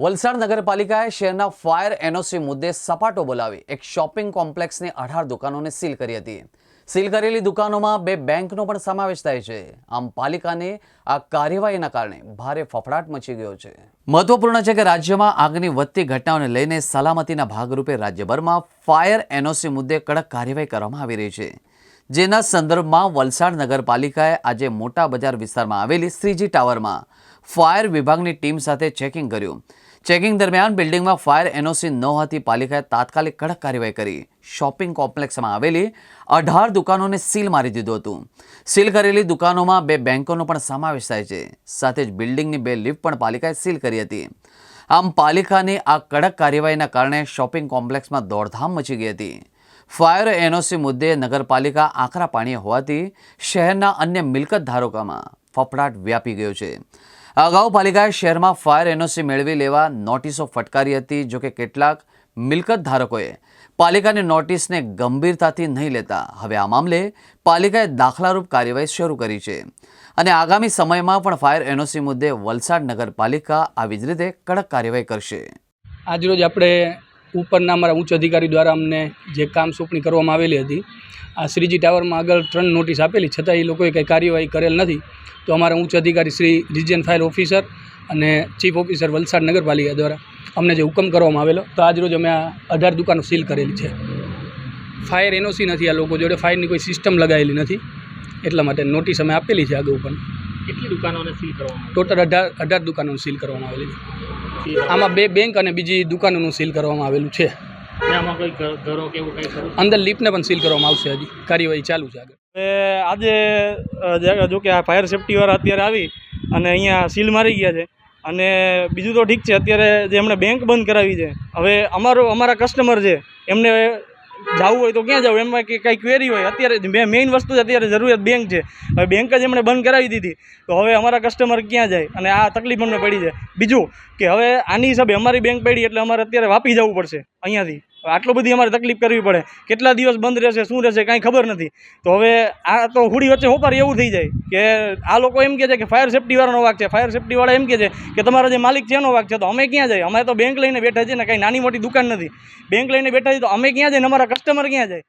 વલસાડ નગરપાલિકાએ શહેરના fire NOC મુદ્દે સપાટો બોલાવી એક શોપિંગ કોમ્પ્લેક્સની અઢાર દુકાનોને સીલ કરી હતી. સીલ કરેલી દુકાનોમાં બે બેંકનો પણ સમાવેશ થાય છે. આમ પાલિકાને આ કાર્યવાહીના કારણે ભારે ફફડાટ મચી ગયો છે. મહત્વપૂર્ણ છે કે રાજ્યમાં આગની વધતી ઘટનાઓને લઈને સલામતીના ભાગરૂપે રાજ્યભરમાં ફાયર એનઓસી મુદ્દે કડક કાર્યવાહી કરવામાં આવી રહી છે. જેના સંદર્ભમાં વલસાડ નગરપાલિકાએ આજે મોટા બજાર વિસ્તારમાં આવેલી શ્રીજી ટાવરમાં ફાયર વિભાગની ટીમ સાથે ચેકિંગ કર્યું. ચેકિંગ દરમિયાન બિલ્ડિંગમાં ફાયર એનઓસી ન હતી, પાલિકાએ તાત્કાલિક કડક કાર્યવાહી કરી. શોપિંગ કોમ્પ્લેક્સમાં આવેલી અઢાર દુકાનોને સીલ મારી દીધું હતું. સીલ કરેલી દુકાનોમાં બે બેંકોનો પણ સમાવેશ થાય છે. સાથે જ બિલ્ડિંગની બે લિફ્ટ પણ પાલિકાએ સીલ કરી હતી. આમ, પાલિકાની આ કડક કાર્યવાહીના કારણે શોપિંગ કોમ્પ્લેક્સમાં દોડધામ મચી ગઈ હતી. ફાયર એનઓસી મુદ્દે નગરપાલિકા આકરા પાણીએ હોવાથી શહેરના અન્ય મિલકત ધારકોમાં ફફડાટ વ્યાપી ગયો છે. અગાઉ પાલિકાએ શહેરમાં ફાયર એનઓસી મેળવી લેવા નોટિસો ફટકારી હતી જોકે કેટલાક મિલકત ધારકોએ પાલિકાની નોટિસને ગંભીરતાથી નહીં લેતા. હવે આ મામલે પાલિકાએ દાખલારૂપ કાર્યવાહી શરૂ કરી છે. અને આગામી સમયમાં પણ ફાયર એનઓસી મુદ્દે વલસાડ નગરપાલિકા આવી જ રીતે કડક કાર્યવાહી કરશે. આજરોજ આપણે ઉપરના અમારા ઉચ્ચ અધિકારી દ્વારા અમને જે કામ સોંપણી કરવામાં આવેલી હતી આ શ્રીજી ટાવરમાં આગળ ત્રણ નોટિસ આપેલી છતાં એ લોકોએ કંઈ કાર્યવાહી કરેલ નથી. તો અમારા ઉચ્ચ અધિકારી શ્રી રિજિયન ફાયર ઓફિસર અને ચીફ ઓફિસર વલસાડ નગરપાલિકા દ્વારા અમને જે હુકમ કરવામાં આવેલો તો આજરોજ અમે આ અઢાર દુકાનો સીલ કરેલી છે. ફાયર એનઓસી નથી આ લોકો જોડે ફાયરની કોઈ સિસ્ટમ લગાવેલી નથી એટલા માટે નોટિસ અમે આપેલી છે આગળ પણ કેટલી દુકાનોને સીલ કરવામાં ટોટલ અઢાર અઢાર દુકાનોને સીલ કરવામાં આવેલી છે. આમાં બે બેંક અને બીજી દુકાનોનું સીલ કરવામાં આવેલું છે. અને આમાં કોઈ ઘ- ઘરો કે એવું કંઈ ખરું? અંદર લિફ્ટને પણ સીલ કરવામાં આવશે હજી. કાર્યવાહી ચાલુ છે આગળ. આજે જોકે જો કે આ ફાયર સેફટીવાળા અત્યારે આવી અને અહીંયા સીલ મારી ગયા છે. અને બીજું તો ઠીક છે અત્યારે જે એમણે બેંક બંધ કરાવી છે હવે અમારો અમારા કસ્ટમર છે એમને જવું હોય તો ક્યાં જવું? એમાં કે કંઈ ક્વેરી હોય. અત્યારે મેઇન વસ્તુ જ અત્યારે જરૂરિયાત બેંક છે. હવે બેંક જ એમણે બંધ કરાવી દીધી. તો હવે અમારા કસ્ટમર ક્યાં જાય? અને આ તકલીફ અમને પડી છે. બીજું કે હવે આની હિસાબે અમારી બેંક પડી એટલે અમારે અત્યારે વાપી જવું પડશે અહીંયાથી. આટલો બધી અમારે તકલીફ કરવી પડે. કેટલા દિવસ બંધ રહેશે, શું રહેશે, કાંઈ ખબર નથી. તો હવે આ તો હુડી વચ્ચે હોપાર એવું થઈ જાય કે આ લોકો એમ કહે છે કે ફાયર સેફટીવાળાનો વાક છે. ફાયર સેફ્ટીવાળા એમ કહે છે કે તમારા જે માલિક છે એનો વાક છે, તો અમે ક્યાં જાય અમે તો બેંક લઈને બેઠા છીએ ને કાંઈ નાની મોટી દુકાન નથી. બેંક લઈને બેઠા છીએ તો અમે ક્યાં જઈએ અમારા કસ્ટમર ક્યાં જાય?